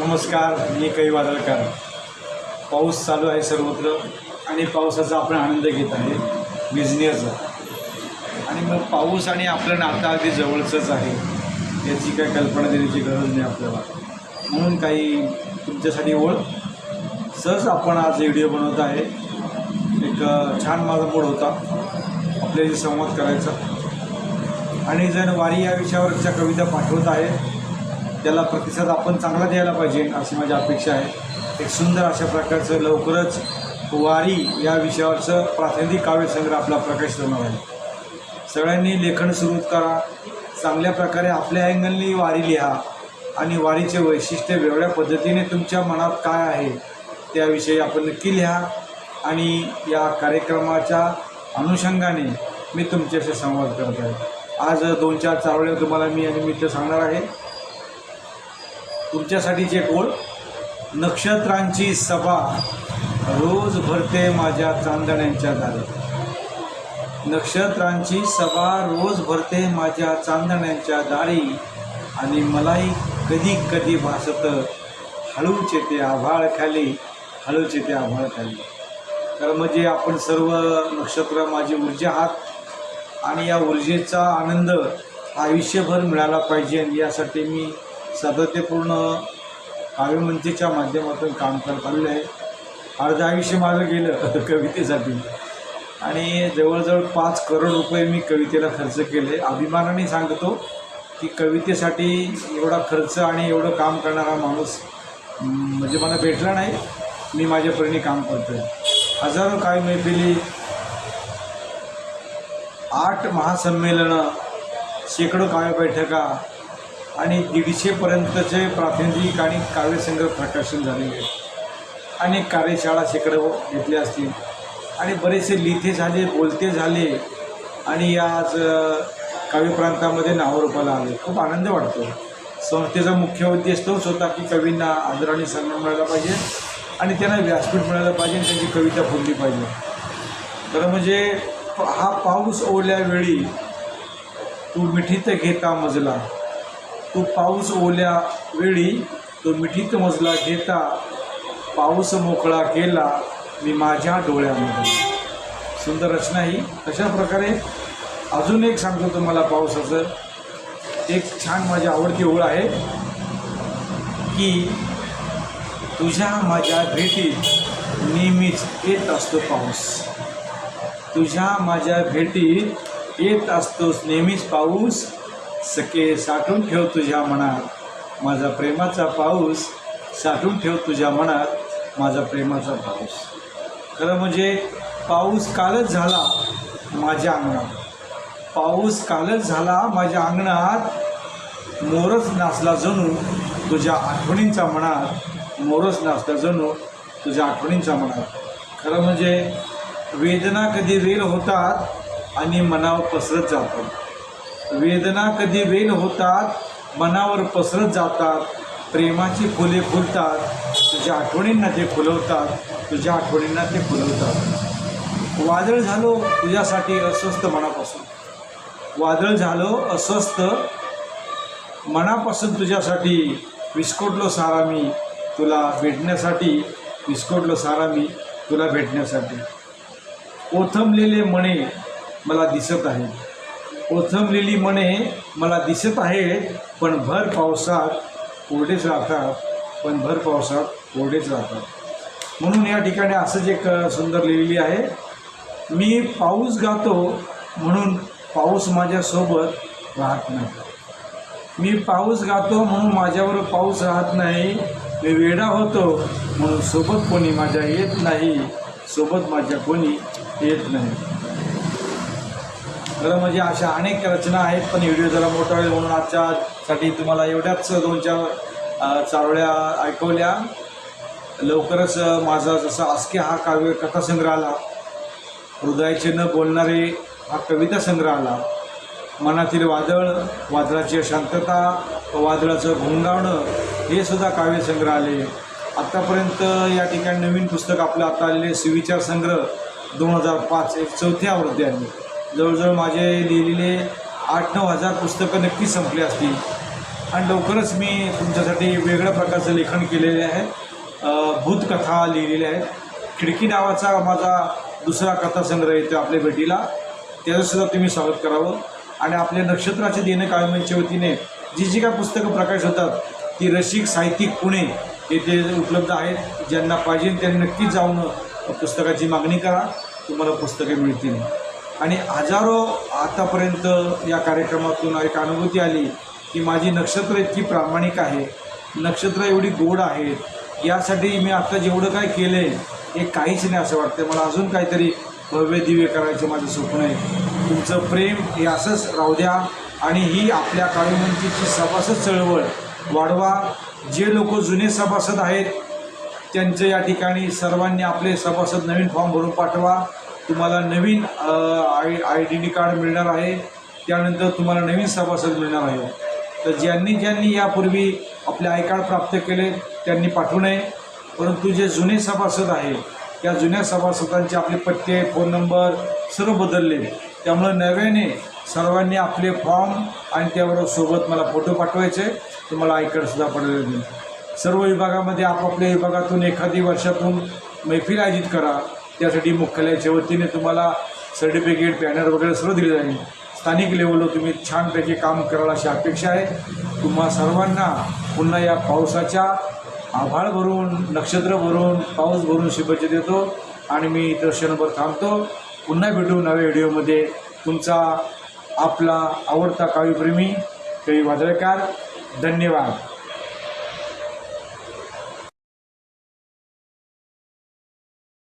नमस्कार मी कै वादळकर. पाऊस चालू आहे सर्वत्र आणि पावसाचा आपण आनंद घेत आहे बिझनेसचा आणि मग पाऊस आणि आपलं नातं अगदी जवळचंच आहे याची काही कल्पना देण्याची गरज नाही आपल्याला. म्हणून काही तुमच्यासाठी ओळ. सहज आपण आज व्हिडिओ बनवत आहे. एक छान माझा मूड होता आपल्याशी संवाद करायचा. आणि जर वारी या विषयावरच्या कविता पाठवत आहे त्याला प्रतिसाद आपण चांगला द्यायला पाहिजे अशी माझी अपेक्षा आहे. एक सुंदर अशा प्रकारचं लवकरच वारी या विषयावरचं प्रातिनिधिक काव्यसंग्रह आपला प्रकाशित होणार आहे. सगळ्यांनी लेखन सुरू करा. चांगल्या प्रकारे आपल्या अँगलनी वारी लिहा आणि वारीचे वैशिष्ट्य वेगळ्या पद्धतीने तुमच्या मनात काय आहे त्याविषयी आपण नक्की लिहा आणि या कार्यक्रमाच्या अनुषंगाने मी तुमच्याशी संवाद करत आहे. आज दोन चार चारोळे तुम्हाला मी आणि मित्र सांगणार आहे. तुमच्यासाठीचे एक नक्षत्रांची सभा रोज भरते माझ्या चांदण्यांच्या दारी. नक्षत्रांची सभा रोज भरते माझ्या चांदण्यांच्या दारी. आणि मलाही कधी कधी भासत हळूच येते आभाळ खाली हळूच येते आभाळ खाली. तर म्हणजे आपण सर्व नक्षत्र माझी ऊर्जा आहात. आणि या ऊर्जेचा आनंद आयुष्यभर मिळाला पाहिजे. यासाठी मी सातत्यपूर्ण काव्यमंचीच्या माध्यमातून काम करत आलेलं आहे. अर्ध आयुष्य माझं गेलं कवितेसाठी. आणि जवळजवळ पाच करोड रुपये मी कवितेला खर्च केले. अभिमानाने सांगतो की कवितेसाठी एवढा खर्च आणि एवढं काम करणारा माणूस म्हणजे मला भेटला नाही. मी माझ्या परीने काम करतो आहे हजारो काय मैफिली आठ महासंमेलनं शेकडो काव्य बैठका आणि दीडशेपर्यंतचे प्रातिनिधिक आणि काव्यसंग्रह प्रकाशन झालेले आहेत अनेक कार्यशाळा शेकडो घेतल्या असतील. आणि बरेचसे लिथे झाले बोलते झाले. आणि या आज काव्यप्रांतामध्ये नावरूपाला आले. खूप आनंद वाटतो. संस्थेचा मुख्य उद्देश तोच होता की कवींना आदराने सन्मान मिळाला पाहिजे आणि त्यांना व्यासपीठ मिळालं पाहिजे आणि त्यांची कविता फुलली पाहिजे. तर म्हणजे प- हा पाऊस ओल्या वेळी तू मिठीत घेता मजला. तो पाऊस ओल्या वेळी तो मिठीत मजला घेता पाऊस मोकळा केला मी माझ्या डोळ्यामध्ये. सुंदर रचना ही. अशा प्रकारे अजून एक सांगतो तुम्हाला पावसाचं. एक छान माझी आवडती ओळ आहे की तुझ्या माझ्या भेटीत नेहमीच येत असतो पाऊस. तुझ्या माझ्या भेटीत येत असतोस नेहमीच पाऊस. सखे साठवून ठेव तुझ्या मनात. माझा प्रेमाचा पाऊस साठून ठेव तुझ्या मनात. माझा प्रेमाचा पाऊस. खरं म्हणजे पाऊस कालच झाला माझ्या अंगणात. पाऊस कालच झाला माझ्या अंगणात. मोरच नाचला जणू तुझ्या आठवणींचा मनात. मोरच नाचला जणू तुझ्या आठवणींचा मनात. खरं म्हणजे वेदना कधी रेल होतात आणि मनावर पसरत जातात वेदना कधी वेन होतात मनावर पसरत जातात प्रेमाची फुले फुलतात तुझ्या आठवणींना ते फुलवतात तुझ्या आठवणींना ते फुलवतात वादळ झालो तुझ्यासाठी अस्वस्थ मनापासून. वादळ झालो अस्वस्थ मनापासून तुझ्यासाठी विस्कोटलो सारा मी तुला भेटण्यासाठी विस्कोटलो सारा मी तुला भेटण्यासाठी. ओथंबलेले मणे मला दिसत आहे ओथंबलेली मने मला दिसत आहे पण भर पावसात कोरडेच राहतात. पण भर पावसात कोरडेच राहतात. म्हणून या ठिकाणी असंच एक सुंदर लिहिलेली आहे. मी पाऊस गातो म्हणून पाऊस माझ्यासोबत राहत नाही. मी पाऊस गातो म्हणून माझ्यावर पाऊस राहत नाही. मी वेडा होतो म्हणून सोबत कोणी माझ्या येत नाही. सोबत माझ्या कोणी येत नाही. खरं म्हणजे अशा अनेक रचना आहेत पण व्हिडिओ जरा मोठा होईल म्हणून आजच्यासाठी तुम्हाला एवढ्याच दोन चार चारोळ्या ऐकवल्या. लवकरच माझा जसा आस्के हा काव्य कथासंग्रह आला हृदयाचे न बोलणारे हा कविता संग्रह आला मनातील वादळ वादळाची शांतता वादळाचं घोंगावणं हे सुद्धा काव्यसंग्रह आले आत्तापर्यंत या ठिकाणी नवीन पुस्तक आपलं आता आलेले सुविचार संग्रह दोन हजार पाच एक चौथी आवृत्ती आहे जवळजवळ माझे लिहिलेले आठ नऊ हजार पुस्तकं नक्कीच संपली असतील. आणि लवकरच मी तुमच्यासाठी वेगळ्या प्रकारचं लेखन केलेले आहे. भूतकथा लिहिलेल्या आहेत खिडकी नावाचा माझा दुसरा कथासंग्रह येतो आपल्या भेटीला. त्याचंसुद्धा तुम्ही स्वागत करावं. आणि आपल्या नक्षत्राचे देणं काळमेंच्या वतीने जी जी काय पुस्तकं प्रकाश होतात ती रसिक साहित्यिक पुणे येथे उपलब्ध आहेत. ज्यांना पाहिजे त्यांनी नक्कीच जाऊन पुस्तकाची मागणी करा. तुम्हाला पुस्तके मिळतील. आणि हजारो आतापर्यंत या कार्यक्रमातून एक अनुभूती आली की माझी नक्षत्र इतकी प्रामाणिक आहे. नक्षत्र एवढी गोड आहेत यासाठी मी आत्ता जेवढं काय केलं आहे हे काहीच नाही असं वाटतं मला अजून काहीतरी भव्य दिव्य करायचं माझं स्वप्न आहे. तुमचं प्रेम हे असंच राहू द्या आणि ही आपल्या काळीमंतीची सभासद चळवळ वाढवा. जे लोक जुने सभासद आहेत त्यांचं या ठिकाणी सर्वांनी आपले सभासद नवीन फॉर्म भरून पाठवा. तुम्हाला नवीन आय आय डी कार्ड मिळणार आहे. त्यानंतर तुम्हाला नवीन सभासद मिळणार आहे. तर ज्यांनी ज्यांनी यापूर्वी आपले आय कार्ड प्राप्त केले त्यांनी पाठवू नये. परंतु जे जुने सभासद आहे त्या जुन्या सभासदांचे आपले पत्ते फोन नंबर सर्व बदलले. त्यामुळं नव्याने सर्वांनी आपले फॉर्म आणि त्याबरोबर सोबत मला फोटो पाठवायचे. तुम्हाला आय कार्डसुद्धा नाही. सर्व विभागामध्ये आपापल्या विभागातून एखादी वर्षातून मैफिल आयोजित करा. त्यासाठी मुख्यालयाच्या वतीने तुम्हाला सर्टिफिकेट बॅनर वगैरे सर्व दिले जाईल. स्थानिक लेवलवर तुम्ही छानपैकी काम कराल अशी अपेक्षा आहे. तुम्हा सर्वांना पुन्हा या पावसाच्या आभाळ भरून नक्षत्र भरून पाऊस भरून शुभेच्छा देतो. आणि मी इतर क्षणभर थांबतो. पुन्हा भेटू नव्या व्हिडिओमध्ये तुमचा आपला आवडता काव्यप्रेमी कवी वादळकार. धन्यवाद.